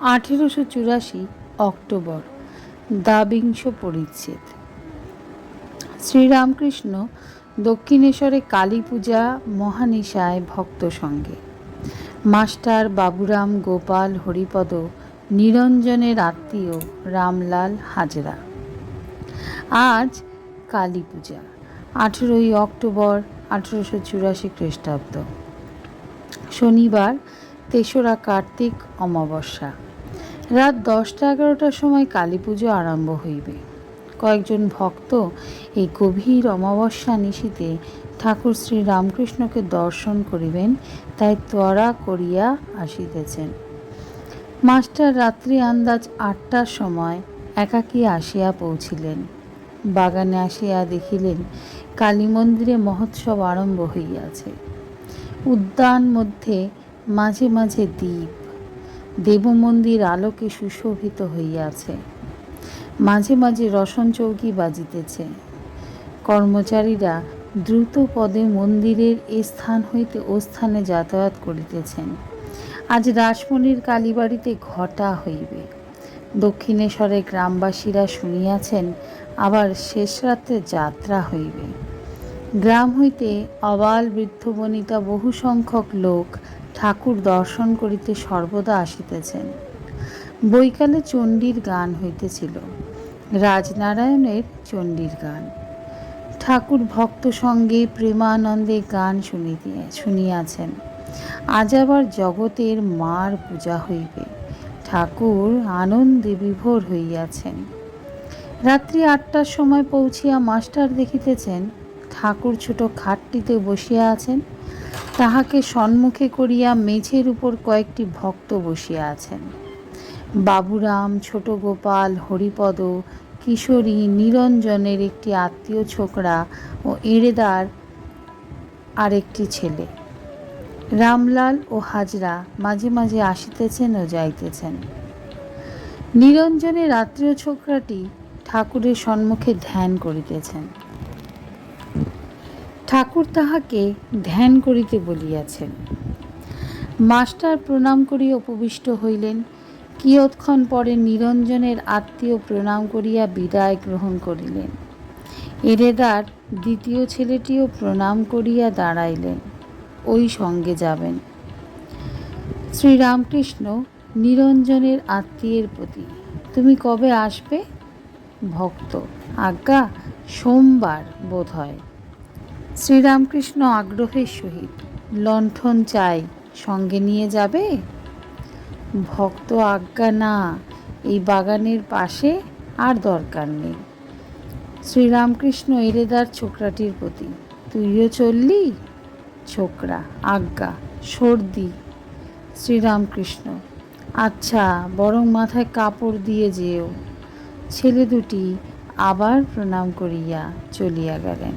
আঠেরোশো চুরাশি অক্টোবর, দ্বাবিংশ পরিচ্ছেদ। শ্রীরামকৃষ্ণ দক্ষিণেশ্বরে কালী পূজা মহানিশায় ভক্ত সঙ্গে। মাস্টার বাবুরাম গোপাল হরিপদ নিরঞ্জনের আত্মীয় রামলাল হাজরা। আজ কালী পূজা, আঠেরোই অক্টোবর, আঠেরোশো চুরাশি খ্রিস্টাব্দ। শনিবার, তেসরা কার্তিক অমাবস্যা। রাত দশটা এগারোটার সময় কালী পুজো আরম্ভ হইবে। কয়েকজন ভক্ত এই গভীর অমাবস্যা নিশীতে ঠাকুর শ্রী রামকৃষ্ণকে দর্শন করিবেন, তাই ত্বরা করিয়া আসিতেছেন। মাস্টার রাত্রি আন্দাজ আটটার সময় একাকী আসিয়া পৌঁছিলেন। বাগানে আসিয়া দেখিলেন কালী মন্দিরে মহোৎসব আরম্ভ হইয়াছে। উদ্যান মধ্যে মাঝে মাঝে দ্বীপ দেবমন্দির আলোকে সুশোভিত হইয়াছে। মাঝে মাঝে রসন চৌকি বাজিতেছে। কর্মচারীরা দ্রুত পদে মন্দিরের এ স্থান হইতে ও স্থানে যাতায়াত করিতেছেন। আজ রাসমণির কালীবাড়িতে ঘটা হইবে। দক্ষিণেশ্বরে গ্রামবাসীরা শুনিয়াছেন, আবার শেষ রাত্রে যাত্রা হইবে। গ্রাম হইতে অবাল বৃদ্ধ বনিতা বহু সংখ্যক লোক ঠাকুর দর্শন করিতে সর্বদা আসিতেছেন। বৈকালে চণ্ডীর গান হইতেছিল, রাজনারায়ণের চণ্ডীর গান। ঠাকুর ভক্ত সঙ্গে প্রেমানন্দে গান শুনিতে, শুনিয়াছেন। আজ আবার জগতের মার পূজা হইবে, ঠাকুর আনন্দে বিভোর হইয়াছেন। রাত্রি আটটার সময় পৌঁছিয়া মাস্টার দেখিতেছেন ঠাকুর ছোট খাটটিতে বসিয়া আছেন। তাহাকে সম্মুখে করিয়া মেঝের উপর কয়েকটি ভক্ত বসিয়া আছেন। বাবুরাম, ছোট গোপাল, হরিপদ, কিশোরী, নিরঞ্জনের একটি আত্মীয় ছোকরা ও এড়েদার আরেকটি ছেলে। রামলাল ও হাজরা মাঝে মাঝে আসিতেছেন ও যাইতেছেন। নিরঞ্জনের আত্মীয় ছোকরাটি ঠাকুরের সম্মুখে ধ্যান করিতেছেন। ঠাকুর তাহাকে ধ্যান করিতে বলিয়াছেন। মাস্টার প্রণাম করিয়া উপবিষ্ট হইলেন। কিয়ৎক্ষণ পরে নিরঞ্জনের আত্মীয় প্রণাম করিয়া বিদায় গ্রহণ করিলেন। এরেদার দ্বিতীয় ছেলেটিও প্রণাম করিয়া দাঁড়াইলেন। ওই সঙ্গে যাবেন। শ্রীরামকৃষ্ণ নিরঞ্জনের আত্মীয়ের প্রতি, তুমি কবে আসবে? ভক্ত। আজ্ঞা, সোমবার বোধ হয় শ্রীরামকৃষ্ণ আগ্রহের সহিত লণ্ঠন চাই সঙ্গে নিয়ে যাবে? ভক্ত আজ্ঞা না, এই বাগানের পাশে আর দরকার নেই। শ্রীরামকৃষ্ণ এরেদার ছোকরাটির প্রতি, তুইও চললি? ছোকরা, আজ্ঞা, সর্দি। শ্রীরামকৃষ্ণ আচ্ছা বরং মাথায় কাপড় দিয়ে যেও। ছেলে দুটি আবার প্রণাম করিয়া চলিয়া গেলেন।